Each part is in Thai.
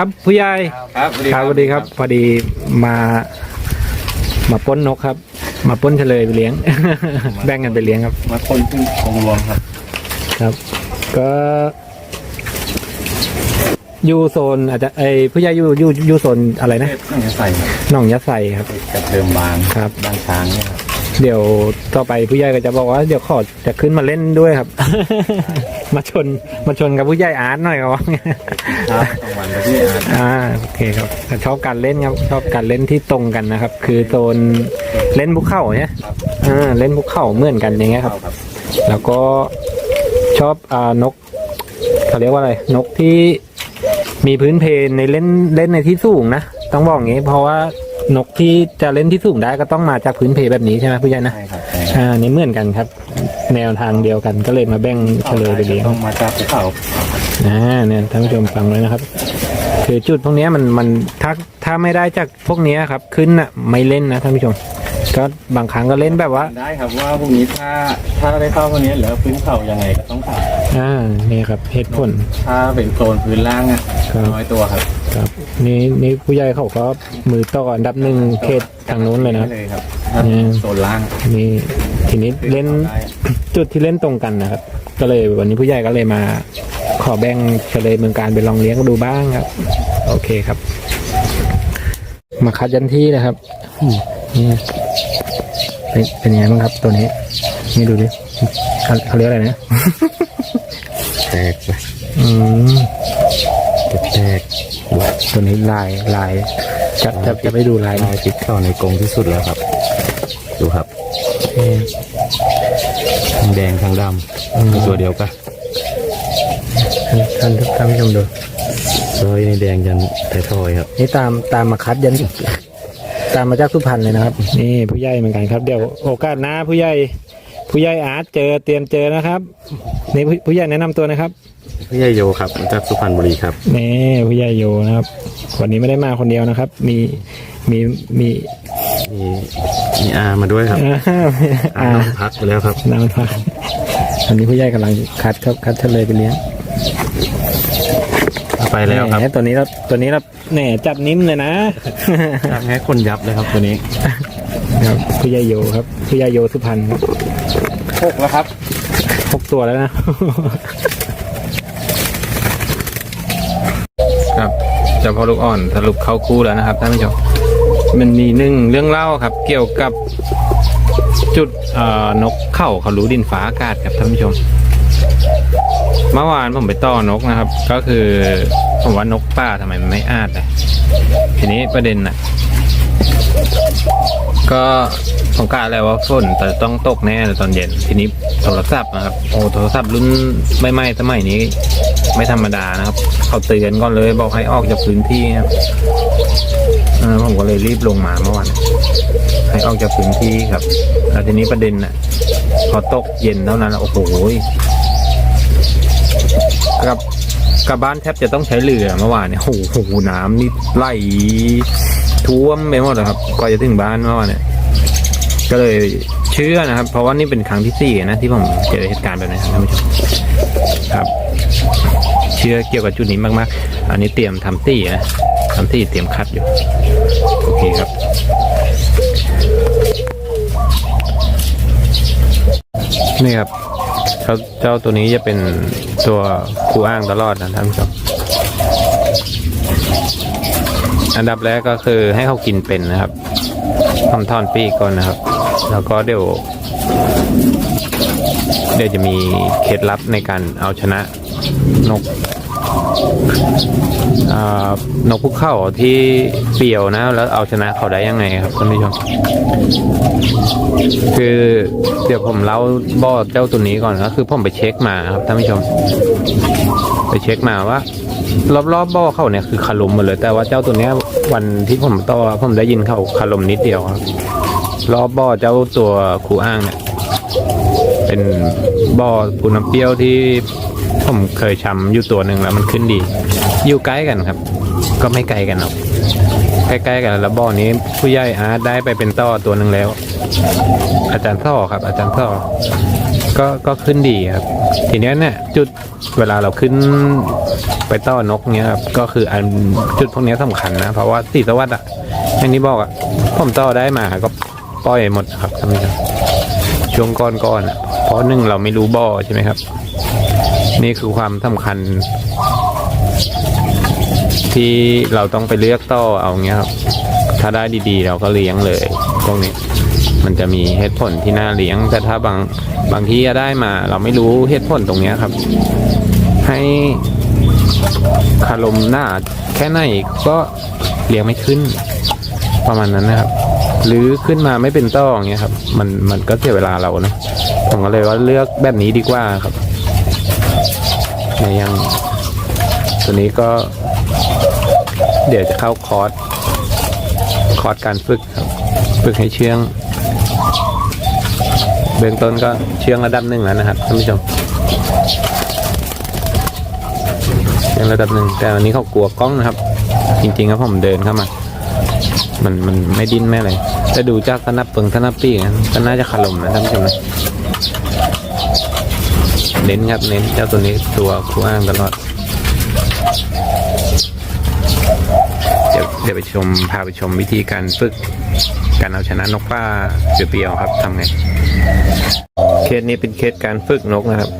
ครับผู้ใหญ่ครับครับสวัสดีครับ พอดีมามาปล้นนกครับ มาปล้นเฉลยไปเลี้ยง แบ่งกันไปเลี้ยงครับ มาคนขึ้นองรวมครับ ครับ ก็อยู่โซนอาจจะไอผู้ใหญ่อยู่อยู่อยู่โซนอะไรนะเทพต้องใส่ครับหนองยะไซครับกระเทิมบางครับบางช้างเนี่ยครับ เดี๋ยวต่อไปผู้ใหญ่ก็จะบอกว่าเดี๋ยวขอจะขึ้นมาเล่นด้วยครับ มาชนมาชนกับผู้ใหญ่อาร์ตหน่อยครับครับตรงวันกับพี่อาร์ตอ่าโอเคครับแต่ชอบการเล่นครับชอบการเล่นที่ตรงกันนะครับ คือโซนเล่นภูเขาเนี่ยครับอ่าเล่นภูเขาเหมือนกันอย่างเงี้ยครับเข้าครับ แล้วก็ชอบอ่านกเขาเรียกว่าอะไรนกที่มีพื้นเพในเล่นเล่นในที่สูงนะต้องบอกอย่างงี้ เพราะว่า นกที่จะเล่นที่สูงได้ก็ต้องมาจากพื้นเพแบบนี้ใช่ไหมผู้ใหญ่นะใช่ครับใช่ครับอ่านี่เหมือนกันครับ แนวทางเดียวกันก็เลยมาแบ่งเฉลยไปเลี้ยงต้องมาจากภูเขาอ่าเนี่ยท่านผู้ชมฟังไว้นะครับคือจุดพวกเนี้ยมันมันถ้าถ้าไม่ได้จากพวกเนี้ยครับขึ้นอะไม่เล่นนะท่านผู้ชม ก็บางครั้งก็เล่นแบบว่าได้ครับว่าพวกนี้ถ้าถ้าได้เข้าพวกนี้เหลือพื้นเขายังไงก็ต้องผ่านอ่านี่ครับเหตุผลถ้าเป็นโซนพื้นล่างอะครับน้อยตัวครับครับนี่นี่ผู้ใหญ่เขาก็มือต่ออันดับหนึ่งเขตทางนู้นเลยนะครับเลยครับถ้าอืมโซนล่างนี่ทีนี้เล่นได้จุดที่เล่นตรงกันนะครับ ก็เลยวันนี้ผู้ใหญ่ก็เลยมา ขอแบ่งเฉลยเมืองการไปลองเลี้ยงดูบ้างครับ โอเคครับ มาคัดยันที่นะครับอืมนี่ เป็นเป็นยังไงบ้างครับตัวนี้ นี่ดูดิเขาเขาเรียกอะไรนะ แตกอืมจะแตกตัวนี้ลายลาย จะจะจะไปดูลายลายติดเข้าในกรงที่สุดแล้วครับ ดูครับเอ่อทั้งแดงทั้งดอืมำตัวเดียวกันท่านท่านผู้ชมดูซอยในแดงยันไทยทอยครับ นี่ตามตามมาคัดยัน ตามมาจากสุพรรณเลยนะครับ นี่ผู้ใหญ่เหมือนกันครับ เดี๋ยวโอกาสหน้าผู้ใหญ่ผู้ใหญ่อาร์ตเจอเตรียมเจอนะครับนี่ผู้ผู้ใหญ่แนะนำตัวนะครับ พี่ใหญ่โยครับมาจากสุพรรณบุรีครับ นี่ผู้ใหญ่โยนะครับ วันนี้ไม่ได้มาคนเดียวนะครับ มีมีมีมีมีอามาด้วยครับอ่าอ่าพักไปแล้วครับ น้ำพักอันนี้ผู้ใหญ่กำลังคัดครับคัดเฉลยไปเลี้ยง ไปแล้วครับ หมตัวนี้เราตัวนี้เราแหน่จับนิ่มเลยนะจับแค่คนยับเลยครับตัวนี้ครับผู้ใหญ่โยครับผู้ใหญ่โยสุพรรณครับหกแล้วครับหกตัวแล้วนะ ครับเจ้าพ่อลูกอ่อนสรุปเข้าคู่แล้วนะครับท่านผู้ชมมันมีหนึ่งเรื่องเล่าครับ เกี่ยวกับจุดเอ่อนกเข้าเขารู้ดินฟ้าอากาศครับท่านผู้ชม เมื่อวานผมไปต้อนกนะครับ ก็คือผมว่านกป่าทำไมมันไม่อาดเลยทีนี้ประเด็นน่ะ ก็ผมกะแล้วว่าฝนแต่ต้องตกแน่ตอนเย็น ทีนี้โทรศัพท์นะครับโอ้โทรศัพท์รุ่นไม่ไม่สมัยนี้ ไม่ธรรมดานะครับ เขาเตือนก่อนเลยบอกให้ออกจากพื้นที่ครับผมก็เลยรีบลงมาเมื่อวานให้ออกจากพื้นที่ครับแล้วทีนี้ประเด็นน่ะ พอตกเย็นเท่านั้นโอ้โห กับกับบ้านแทบจะต้องใช้เรือเมื่อวานเนี่ยโอ้โหน้ำนี่ไหลท่วมไปหมดเลยครับก่อนจะถึงบ้านเมื่อวานเนี่ยก็เลยเชื่อนะครับ เพราะว่านี่เป็นครั้งที่สี่นะที่ผมเจอเหตุการณ์แบบนี้ครับท่านผู้ชมครับ เชื่อเกี่ยวกับจุดนี้มากๆ อันนี้เตรียมทำตี้นะทำตี้เตรียมคัดอยู่โอเคครับนี่ครับ เขาเจ้าตัวนี้จะเป็นตัวคู่อ้างตลอดนะท่านผู้ชมอันดับแรกก็คือให้เขากินเป็นนะครับทำท่อนปีกก่อนนะครับ แล้วก็เดี๋ยว เดี๋ยวจะมีเคล็ดลับในการเอาชนะนก อ่านกภูเขาที่เปี่ยวนะ แล้วเอาชนะเขาได้ยังไงครับท่านผู้ชมคือเดี๋ยวผมเล่าบอเจ้าตัวนี้ก่อนก็คือผมไปเช็คมาครับท่านผู้ชม ไปเช็คมาว่า รอบๆบบ่อเขาเนี่ยคือคารุมหมดเลย แต่ว่าเจ้าตัวเนี้ยวันที่ผมต่อผมได้ยินเขาคารุมนิดเดียวครับ รอบบ่อเจ้าตัวครูอ้างเนี่ย เป็นบ่อปูน้ำเปรี้ยวที่ ผมเคยชำอยู่ตัวหนึ่งแล้วมันขึ้นดี อยู่ใกล้กันครับ ก็ไม่ไกลกันหรอกใกล้ๆกันแล้วบ่อนี้ผู้ใหญ่อาร์ตได้ไปเป็นต่อตัวหนึ่งแล้ว อาจารย์ท่อครับ อาจารย์ท่อก็ก็ขึ้นดีครับ ทีเนี้ยเนี่ยจุดเวลาเราขึ้นไปต้อนกเนี้ยครับก็คืออันจุดพวกเนี้ยสำคัญนะ เพราะว่าสีสวัสดิ์อะอย่างที่บอกอะผมต้อได้มาก็ปล่อยหมดครับท่านผู้ชมช่วงก้อนๆอะเพราะหนึ่งเราไม่รู้บ่อใช่ไหมครับ นี่คือความสำคัญ ที่เราต้องไปเลือกต้อเอาเงี้ยครับ ถ้าได้ดีๆ เราก็เลี้ยงเลยพวกนี้มันจะมีเหตุผลที่น่าเลี้ยง แต่ถ้าบางบางที่ได้มา เราไม่รู้เหตุผลตรงเนี้ยครับ ให้คารมหน้าแค่ไหนก็เลี้ยงไม่ขึ้น ประมาณนั้นนะครับ หรือขึ้นมาไม่เป็นต้ออย่างเงี้ยครับ มันมันก็เสียเวลาเรานะผมก็เลยว่าเลือกแบบนี้ดีกว่าครับ ในอยังตัวนี้ก็ เดี๋ยวจะเข้าคอร์สคอร์สการฝึกครับฝึกให้เชื่อง เบื้องต้นก็เชื่องระดับหนึ่งแล้วนะครับท่านผู้ชมเชื่องระดับหนึ่งแต่วันนี้เขากลัวกล้องนะครับ จริงๆครับผมเดินเข้ามา มันมันไม่ดิ้นไม่อะไรแต่ดูจากสนับเปิงสนับปีกนะก็น่าจะขลมนะท่านผู้ชมนะ เน้นครับเน้นเจ้าตัวนี้ตัวคู่อ้างตลอด เดี๋ยวเดี๋ยวไปชมพาไปชมวิธีการฝึกการเอาชนะนกป้าเปรียวๆครับทำไง เคสนี้เป็นเคสการฝึกนกนะครับ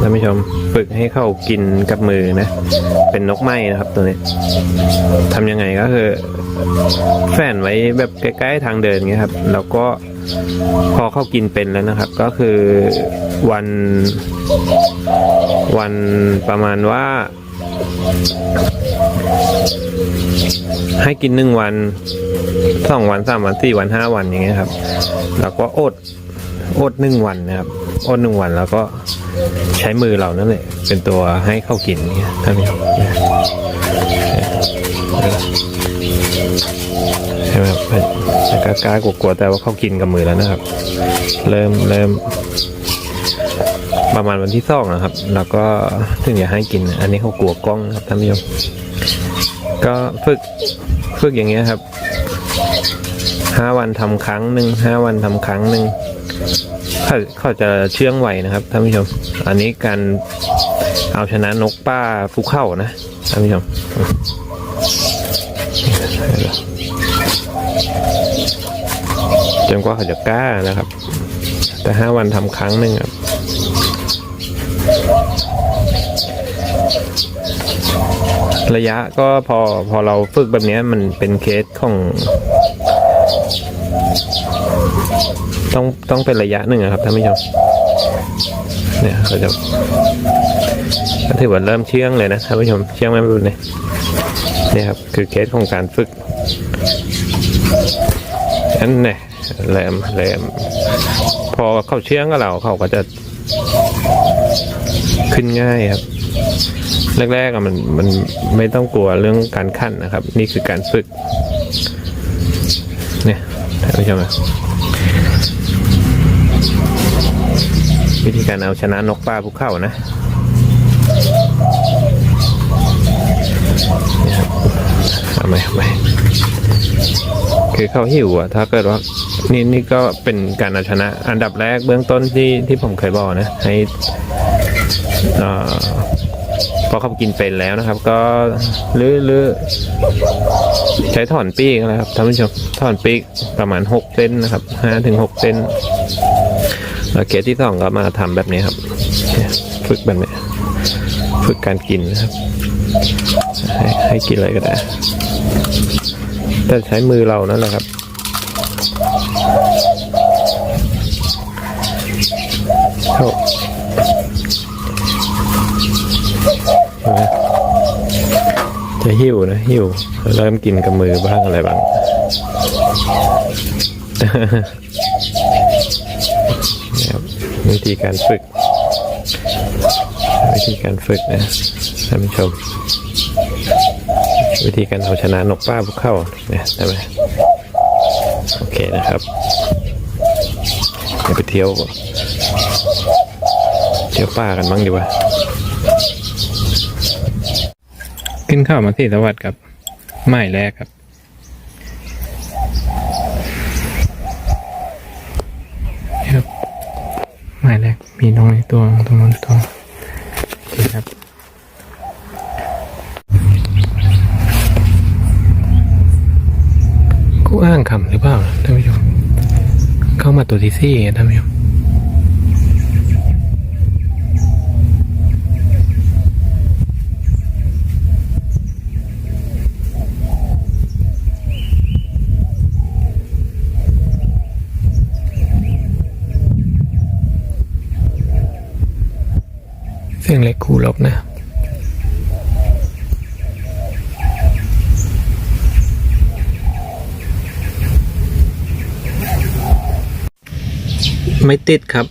ท่านผู้ชมฝึกให้เข้ากินกับมือนะ เป็นนกไม้นะครับตัวนี้ทำยังไงก็คือ แฝนไว้แบบใกล้ๆทางเดินเงี้ยครับ แล้วก็พอเข้ากินเป็นแล้วนะครับ ก็คือวัน วันประมาณว่า ให้กินหนึ่งวันสองวันสามวันสี่วันห้าวันอย่างเงี้ยครับ แล้วก็อด อดหนึ่งวันนะครับอดหนึ่งวันแล้วก็ใช้มือเรานั่นแหละเป็นตัวให้เข้ากินเนี่ยท่านผู้ชมใช่ไหมครับกล้ากล้ากลัวๆแต่ว่าเข้ากินกับมือแล้วนะครับ เริ่มเริ่มประมาณวันที่สองนะครับ แล้วก็ถึงจะให้กิน อันนี้เขากลัวกล้องครับท่านผู้ชมก็ฝึกฝึกอย่างเงี้ยครับห้าวันทำครั้งหนึ่งห้าวันทำครั้งหนึ่ง เขาเขาจะเชื่องไหวนะครับท่านผู้ชม อันนี้การเอาชนะนกป้าภูเข้านะท่านผู้ชมจนกว่าเขาจะกล้านะครับ แต่ห้าวันทำครั้งหนึ่งครับระยะก็พอพอเราฝึกแบบนี้มันเป็นเคสของ ต้องต้องเป็นระยะหนึ่งอะครับท่านผู้ชมเนี่ยเขาจะก็ถือว่าเริ่มเชื่องเลยนะท่านผู้ชมเชื่องไหมบุญเนี่ยเนี่ยครับคือเคสของการฝึกอันเนี่ยแหลมแหลมพอเขาเชื่องกับเราเขาก็จะขึ้นง่ายครับ แรกๆอะมันมันไม่ต้องกลัวเรื่องการขั้นนะครับ นี่คือการฝึก เนี่ย นผู้ชมอะวิธีการเอาชนะนกป้าภูเขานะเนี่ยครับเอาไมเอาไมคือเขาหิวอะ ถ้าเกิดว่านี่นี่ก็เป็นการเอาชนะ อันดับแรกเบื้องต้นที่ที่ผมเคยบอกนะ ให้พอเขากินเป็นแล้วนะครับ ก็หรือหรือ ใช้ถอนปีกนะครับท่านผู้ชมถอนปีกประมาณหกเส้นนะครับห้าถึงหกเส้นแล้วเคสที่สองก็มาทำแบบนี้ครับ ฝึกแบบนี้ ฝึกการกินนะครับ ให้ให้กินอะไรก็ได้ แต่ใช้มือเรานั่นแหละครับเข้า ใช่ไหมจะ หิวนะหิวเริ่มกินกับมือบ้างอะไรบ้าง วิธีการฝึก วิธีการฝึกนะท่านผู้ชม วิธีการเอาชนะนกป้าภูเข้าเนี่ยได้ไหมโอเคนะครับเดี๋ยวไปเที่ยวเที่ยวป่ากันบ้างดีกว่า ขึ้นเข้ามาที่สวัสดิ์ครับหมายแรกครับครับหมมายแรกมีตรงในตัวตรงนู้นตัวโอเคครับกูอ้างคำหรือเปล่าท่านผู้ชมเข้ามาตัวที่สี่ท่านผู้ชม สียงเล็กคูลบนะไม่ติดครับ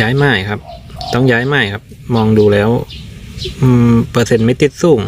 ย้ายไม้ครับ ต้องย้ายไม้ครับ มองดูแล้วเปอร์เซ็นต์ไม่ติดสูง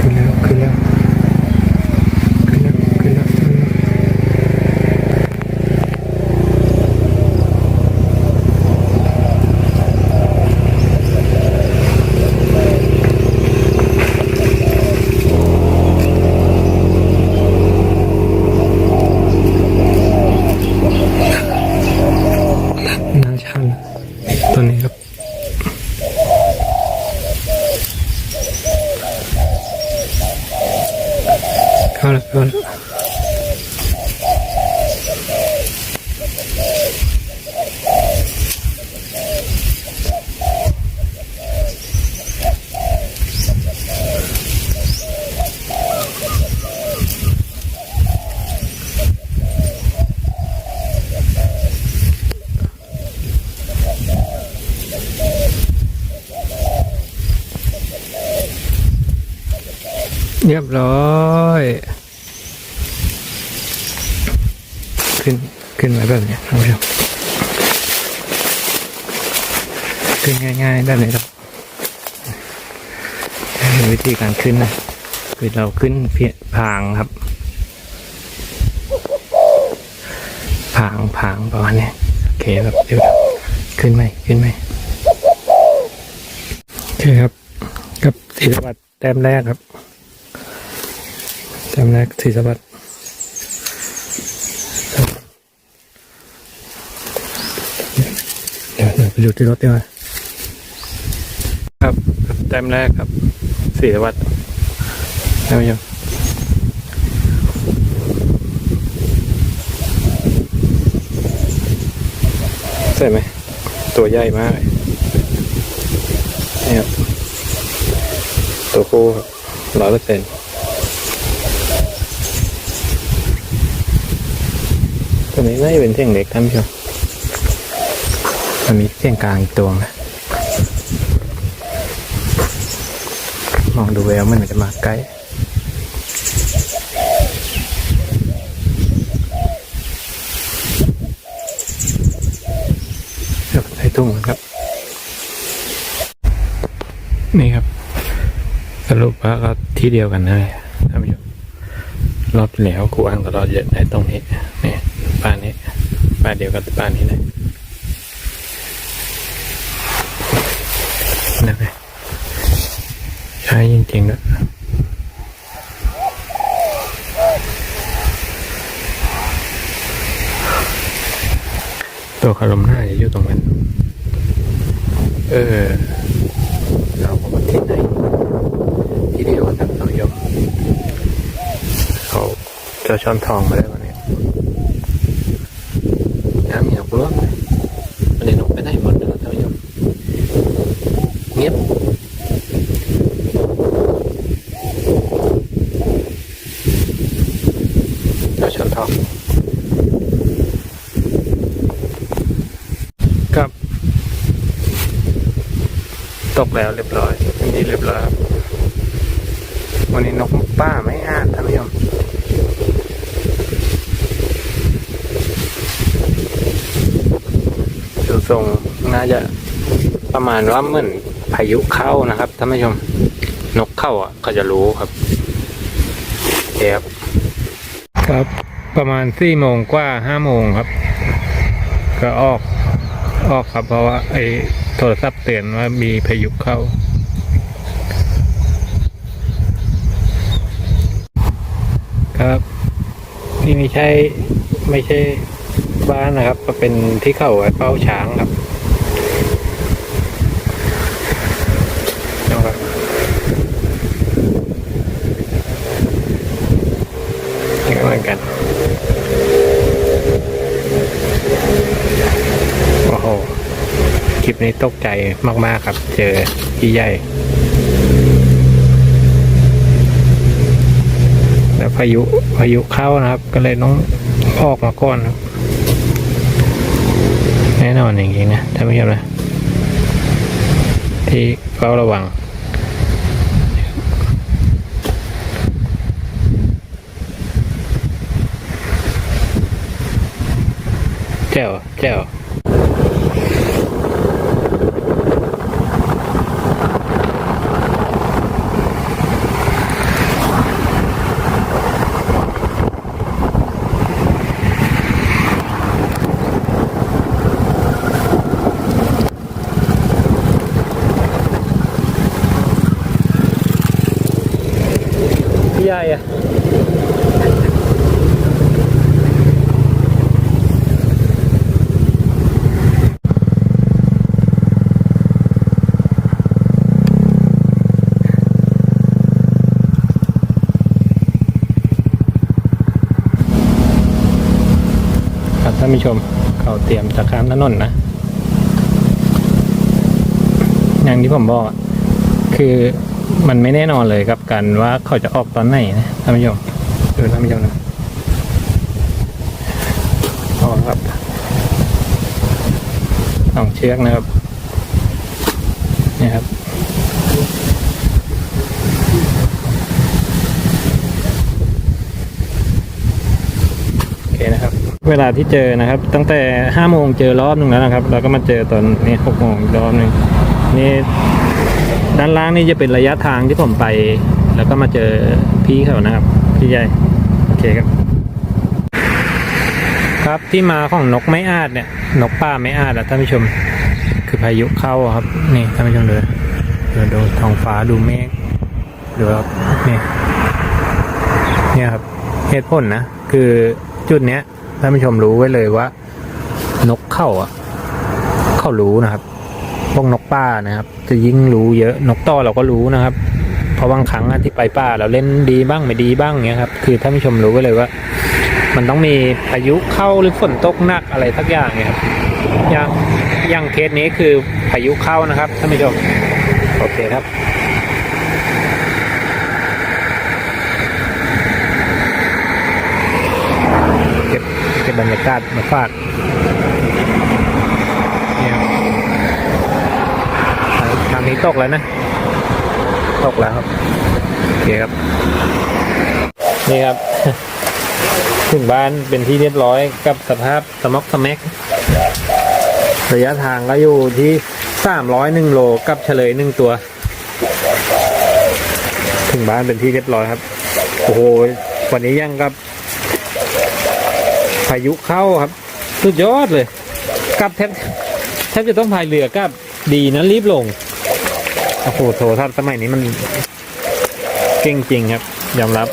ขึ้นแล้วขึ้นแล้วขึ้นแล้วขึ้นแล้วขึ้นแล้วน่าชันตัวนี้ครับ เข้าแล้วเข้าแล้ว เรียบร้อย ขึ้นขึ้นมาแบบนี้ยท่านผู้ชมขึ้นง่ายๆแบบนี้ครับวิธีการขึ้นนะคือเราขึ้นเพียพางครับพางพางประมาณนี้โอเคครับเดี๋ยวขึ้นไหมขึ้นไหมโอเคครับกับสีสวัดแต้มแรกครับ แต้มแรกสีสวัสดิ์เดี๋ยวเดี๋ยวไปดูที่รถดีกว่าครับแต้มแรกครับสี่วัตต์ท่านผู้ชมใช่ไหมตัวใหญ่มากเนี่ครับตัวคู่ครับร้อยเปอร์เซ็นต์ ตัวนี้น่าจะเป็นเสียงเล็กท่านผู้ชมมันมีเสียงกลางอีกตัวนะมองดูแววมันจะมาใกล้ใส่ตุ้งครับ นี่ครับ สรุปว่าก็ที่เดียวกันเลยท่านผู้ชมรอบแล้วกูอ้างตลอดเยอะในตรงนี้นี่ ป้าเดียวกับป้านนี้เลยนะไงใช้จริงๆด้วยตัวคารมหน้าจะอยู่ตรงนั้น เออ เราก็มาที่ไหนที่เดียวกันครับน้องยมเขาเจ้าช้อนทองมาได้วันนี้ำมีนกร่วงไหมวันนี้นกไปไหนหมดเลยท่านผู้ชม เงียบเดี๋ยวฉันทองครับ ต กแล้วเรียบร้อยนี่เรียบร้อยครับวันนี้นกป้าไม่อ่านท่านผู้ชมดูทรงน่าจะประมาณว่าเหมือนพายุเข้านะครับท่านผู้ชม นกเข้าอะเขาจะรู้ครับโอเครับครับประมาณสี่โมงกว่าห้าโมงครับ ก็ออกออกครับเพราะว่าไอ โทรศัพท์เตือนว่ามีพายุเข้า ครับ นี่ไม่ใช่ไม่ใช่บ้านนะครับเป็นที่เข้าไว้เป้าช้างครับนี่ก็เหมือนกัน โอ้โห คลิป นี้ตกใจมาก ๆ ครับ เจอพี่ใหญ่ แล้วพายุพายุเข้านะครับ ก็เลยต้องออกมาก่อนแน่นอนอย่างนี้นะท่านผู้ชมนะที่เฝ้าระวังแจ้วแจ้วานผู้ชม เขาเตรียมจะข้ามถนนนะ อย่างที่ผมบอกคือมันไม่แน่นอนเลยกับการว่าเขาจะออกตอนไหนนะท่านผู้ชมดูท่านผู้ชมนะออกครับสองเชือกนะครับนี่ครับโอเคนะครับ เวลาที่เจอนะครับ ตั้งแต่ห้าโมงเจอรอบหนึ่งแล้วนะครับแล้วก็มาเจอตอนนี้หกโมงอีกรอบหนึ่งนี่ด้านล่างนี่จะเป็นระยะทางที่ผมไป แล้วก็มาเจอพี่เขานะครับ พี่ใหญ่โอเคครับ ครับที่มาของนกไม้อาดเนี่ย นกป่าไม้อาดอะท่านผู้ชม คือพายุเข้าครับ นี่ท่านผู้ชมดูดูดูท้องฟ้าดูเมฆดูครับนี่เนี่ยครับเหตุผลนะ คือจุดเนี้ย ท่านผู้ชมรู้ไว้เลยว่า นกเข้าอะ เข้ารู้นะครับพวกนกป่านะครับ จะยิ่งรู้เยอะนกต่อเราก็รู้นะครับ เพราะบางครั้งที่ไปป่าเราเล่นดีบ้างไม่ดีบ้างเงี้ยครับ คือท่านผู้ชมรู้ไว้เลยว่า มันต้องมีพายุเข้าหรือฝนตกหนักอะไรสักอย่างเนี่ยครับอย่างอย่างเคสนี้คือพายุเข้านะครับท่านผู้ชมโอเคครับ เก็ บรรยากาศมาฝากทางนี้ตกแล้วนะ ตกแล้วครับ โอเคครับ นี่ครับ ถึงบ้านเป็นที่เรียบร้อยกับสภาพสมอกสแมกระยะทางก็อยู่ที่สามร้อยหนึ่งโลกับเฉลยหนึ่งตัว ถึงบ้านเป็นที่เรียบร้อยครับ โอ้โห วันนี้ยังกับ พายุเข้าครับ สุดยอดเลยกลับแทบแทบจะต้องพายเรือกลับดีนะรีบลงโอ้โหโทรทัศน์สมัยนี้มันเก่งจริงครับ ยอมรับ